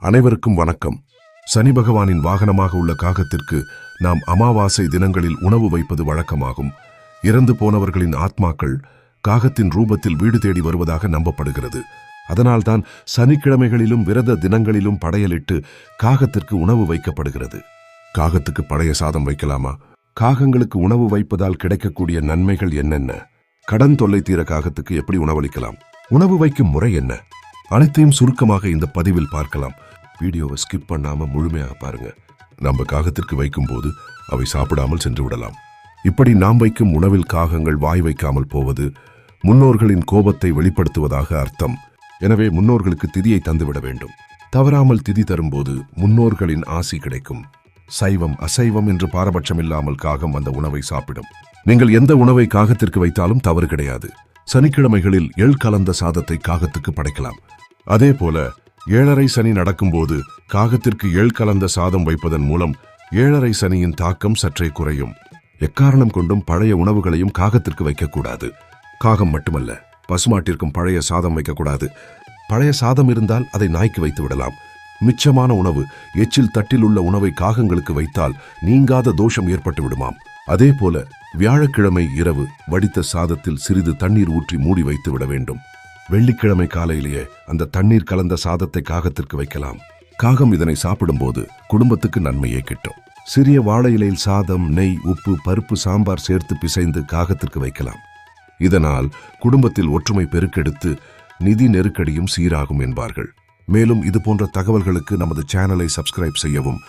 அனைவருக்கும் வணக்கம். சனி பகவானின் வாகனமாக உள்ள காகத்திற்கு நாம் அமாவாசை தினங்களில் உணவு வைப்பது வழக்கமாகும். இறந்து போனவர்களின் ஆத்மாக்கள் காகத்தின் ரூபத்தில் வீடு தேடி வருவதாக நம்பப்படுகிறது. அதனால்தான் சனிக்கிழமைகளிலும் விரத தினங்களிலும் படையலிட்டு காகத்திற்கு உணவு வைக்கப்படுகிறது. காகத்துக்கு பழைய சாதம் வைக்கலாமா? காகங்களுக்கு உணவு வைப்பதால் கிடைக்கக்கூடிய நன்மைகள் என்னென்ன? கடன் தொல்லை தீர காகத்துக்கு எப்படி உணவளிக்கலாம்? உணவு வைக்கும் முறை என்ன? அனைத்தையும் சுருக்கமாக இந்த பதிவில் பார்க்கலாம். வீடியோவை ஸ்கிப் பண்ணாமல் முழுமையாக பாருங்க. நம்ம காகத்திற்கு வைக்கும்போது அவை சாப்பிடாமல் சென்று விடலாம். இப்படி நாம் வைக்கும் உணவில் காகங்கள் வாய் வைக்காமல் போவது முன்னோர்களின் கோபத்தை வெளிப்படுத்துவதாக அர்த்தம். எனவே முன்னோர்களுக்கு திதியை தந்துவிட வேண்டும். தவறாமல் திதி தரும்போது முன்னோர்களின் ஆசி கிடைக்கும். சைவம் அசைவம் என்று பாரபட்சம் இல்லாமல் காகம் அந்த உணவை சாப்பிடும். நீங்கள் எந்த உணவை காகத்திற்கு வைத்தாலும் தவறு கிடையாது. சனிக்கிழமைகளில் எள் கலந்த சாதத்தை காகத்துக்கு படைக்கலாம். அதே போல ஏழரை சனி நடக்கும்போது காகத்திற்கு ஏழ் கலந்த சாதம் வைப்பதன் மூலம் ஏழரை சனியின் தாக்கம் சற்றே குறையும். எக்காரணம் கொண்டும் பழைய உணவுகளையும் காகத்திற்கு வைக்கக்கூடாது. காகம் மட்டுமல்ல பசுமாட்டிற்கும் பழைய சாதம் வைக்கக்கூடாது. பழைய சாதம் இருந்தால் அதை நாய்க்கு வைத்து விடலாம். மிச்சமான உணவு எச்சில் தட்டில் உள்ள உணவை காகங்களுக்கு வைத்தால் நீங்காத தோஷம் ஏற்பட்டு விடுமாம். அதே போல வியாழக்கிழமை இரவு வடித்த சாதத்தில் சிறிது தண்ணீர் ஊற்றி மூடி வைத்து விட வேண்டும். வெள்ளிக்கிழமை காலையிலேயே அந்த தண்ணீர் கலந்த சாதத்தை காகத்திற்கு வைக்கலாம். காகம் இதனை சாப்பிடும்போது குடும்பத்துக்கு நன்மையே கிட்டும். சிறிய வாழை இலையில் சாதம் நெய் உப்பு பருப்பு சாம்பார் சேர்த்து பிசைந்து காகத்திற்கு வைக்கலாம். இதனால் குடும்பத்தில் ஒற்றுமை பெருக்கெடுத்து நிதி நெருக்கடியும் சீராகும் என்பார்கள். மேலும் இது போன்ற தகவல்களுக்கு நமது சேனலை சப்ஸ்கிரைப் செய்யவும்